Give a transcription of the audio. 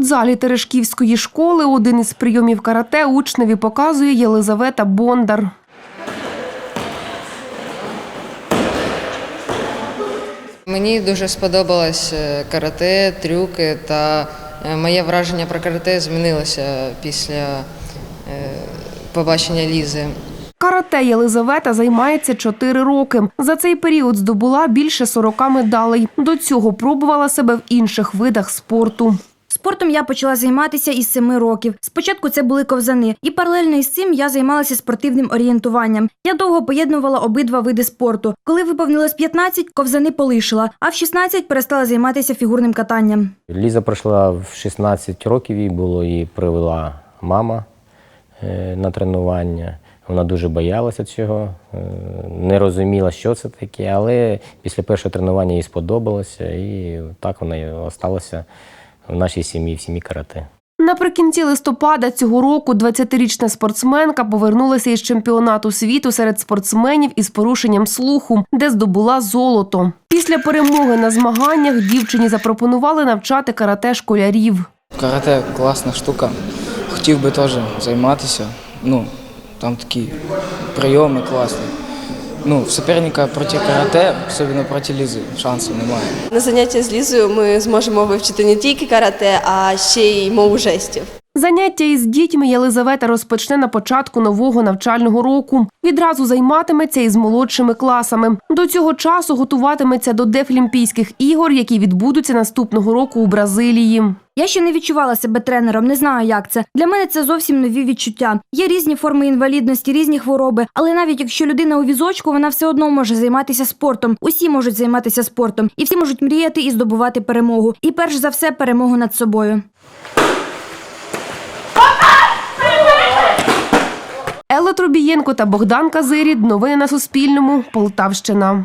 спортзалі Терешківської школи один із прийомів карате учневі показує Єлизавета Бондар. Мені дуже сподобалось е, карате, трюки та е, моє враження про карате змінилося після е, побачення Лізи. Карате Єлизавета займається 4 роки. За цей період здобула більше 40 медалей. До цього пробувала себе в інших видах спорту. Спортом я почала займатися із семи років. Спочатку це були ковзани, і паралельно із цим я займалася спортивним орієнтуванням. Я довго поєднувала обидва види спорту. Коли виповнилось 15, ковзани полишила, а в 16 перестала займатися фігурним катанням. Ліза пройшла в 16 років, їй було її привела мама е, на тренування. Вона дуже боялася цього, е, не розуміла, що це таке, але після першого тренування їй сподобалося, і так вона і осталася в нашій сім'ї, в сім'ї карате. Наприкінці листопада цього року 20-річна спортсменка повернулася із чемпіонату світу серед спортсменів із порушенням слуху, де здобула золото. Після перемоги на змаганнях дівчині запропонували навчати карате школярів. Карате класна штука. Хотів би теж займатися. Ну, там такі прийоми класні. Ну, суперника проти карате, особливо проти лізи, шансів немає. На заняття з Лізою ми зможемо вивчити не тільки карате, а ще й мову жестів. Заняття із дітьми Єлизавета розпочне на початку нового навчального року. Відразу займатиметься із молодшими класами. До цього часу готуватиметься до Дефлімпійських ігор, які відбудуться наступного року у Бразилії. Я ще не відчувала себе тренером, не знаю, як це. Для мене це зовсім нові відчуття. Є різні форми інвалідності, різні хвороби. Але навіть якщо людина у візочку, вона все одно може займатися спортом. Усі можуть займатися спортом, і всі можуть мріяти і здобувати перемогу. І перш за все перемогу над собою. Трубієнко та Богдан Казирід. Новини на Суспільному. Полтавщина.